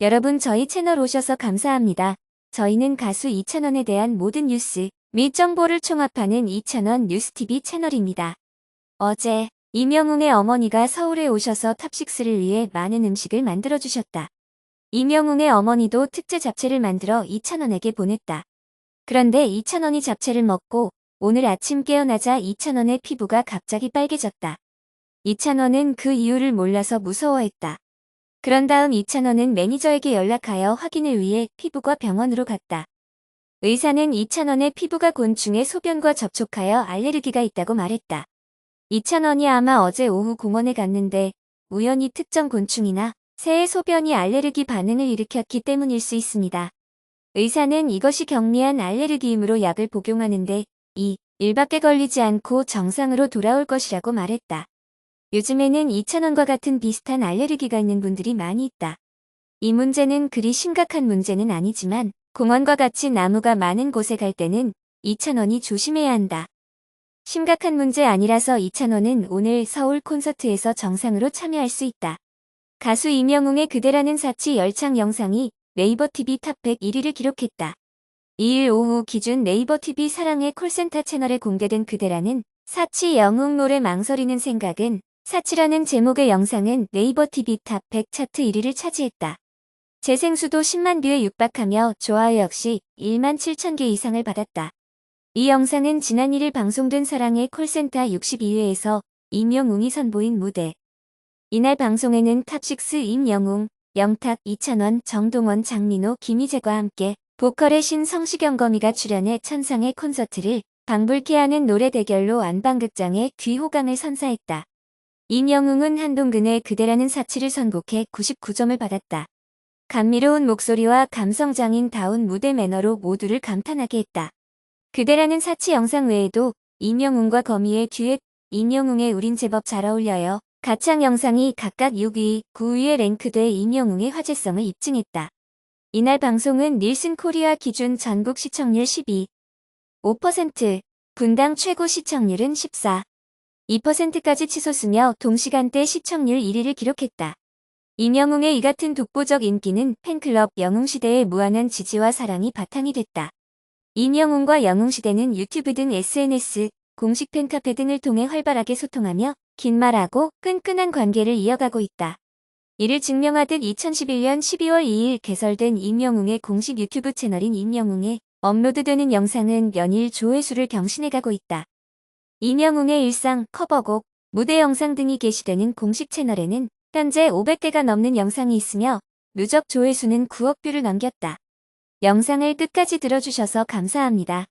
여러분 저희 채널 오셔서 감사합니다. 저희는 가수 이찬원에 대한 모든 뉴스 및 정보를 총합하는 이찬원 뉴스TV 채널입니다. 어제 이명웅의 어머니가 서울에 오셔서 탑식스를 위해 많은 음식을 만들어주셨다. 이명웅의 어머니도 특제 잡채를 만들어 이찬원에게 보냈다. 그런데 이찬원이 잡채를 먹고 오늘 아침 깨어나자 이찬원의 피부가 갑자기 빨개졌다. 이찬원은 그 이유를 몰라서 무서워했다. 그런 다음 이찬원은 매니저에게 연락하여 확인을 위해 피부과 병원으로 갔다. 의사는 이찬원의 피부가 곤충의 소변과 접촉하여 알레르기가 있다고 말했다. 이찬원이 아마 어제 오후 공원에 갔는데 우연히 특정 곤충이나 새의 소변이 알레르기 반응을 일으켰기 때문일 수 있습니다. 의사는 이것이 경미한 알레르기이므로 약을 복용하는데 이 일밖에 걸리지 않고 정상으로 돌아올 것이라고 말했다. 요즘에는 이찬원과 같은 비슷한 알레르기가 있는 분들이 많이 있다. 이 문제는 그리 심각한 문제는 아니지만 공원과 같이 나무가 많은 곳에 갈 때는 이찬원이 조심해야 한다. 심각한 문제 아니라서 이찬원은 오늘 서울 콘서트에서 정상으로 참여할 수 있다. 가수 이명웅의 그대라는 사치 열창 영상이 네이버 TV 탑100 1위를 기록했다. 2일 오후 기준 네이버 TV 사랑의 콜센터 채널에 공개된 그대라는 사치 영웅 노래 망설이는 생각은 사치라는 제목의 영상은 네이버 TV 탑 100 차트 1위를 차지했다. 재생수도 10만 뷰에 육박하며 좋아요 역시 1만 7천 개 이상을 받았다. 이 영상은 지난 1일 방송된 사랑의 콜센터 62회에서 임영웅이 선보인 무대. 이날 방송에는 탑식스 임영웅, 영탁, 이찬원, 정동원, 장민호, 김희재과 함께 보컬의 신 성시경 거미가 출연해 천상의 콘서트를 방불케 하는 노래 대결로 안방극장에 귀호강을 선사했다. 임영웅은 한동근의 그대라는 사치를 선곡해 99점을 받았다. 감미로운 목소리와 감성장인다운 무대 매너로 모두를 감탄하게 했다. 그대라는 사치 영상 외에도 임영웅과 거미의 듀엣, 임영웅의 우린 제법 잘 어울려요. 가창 영상이 각각 6위, 9위에 랭크돼 임영웅의 화제성을 입증했다. 이날 방송은 닐슨 코리아 기준 전국 시청률 12, 5%, 분당 최고 시청률은 14, 2%까지 치솟으며 동시간대 시청률 1위를 기록했다. 임영웅의 이 같은 독보적 인기는 팬클럽 영웅시대의 무한한 지지와 사랑이 바탕이 됐다. 임영웅과 영웅시대는 유튜브 등 SNS, 공식 팬카페 등을 통해 활발하게 소통하며 긴 말하고 끈끈한 관계를 이어가고 있다. 이를 증명하듯 2011년 12월 2일 개설된 임영웅의 공식 유튜브 채널인 임영웅에 업로드되는 영상은 연일 조회수를 경신해가고 있다. 임영웅의 일상, 커버곡, 무대 영상 등이 게시되는 공식 채널에는 현재 500개가 넘는 영상이 있으며 누적 조회수는 9억 뷰를 넘겼다. 영상을 끝까지 들어주셔서 감사합니다.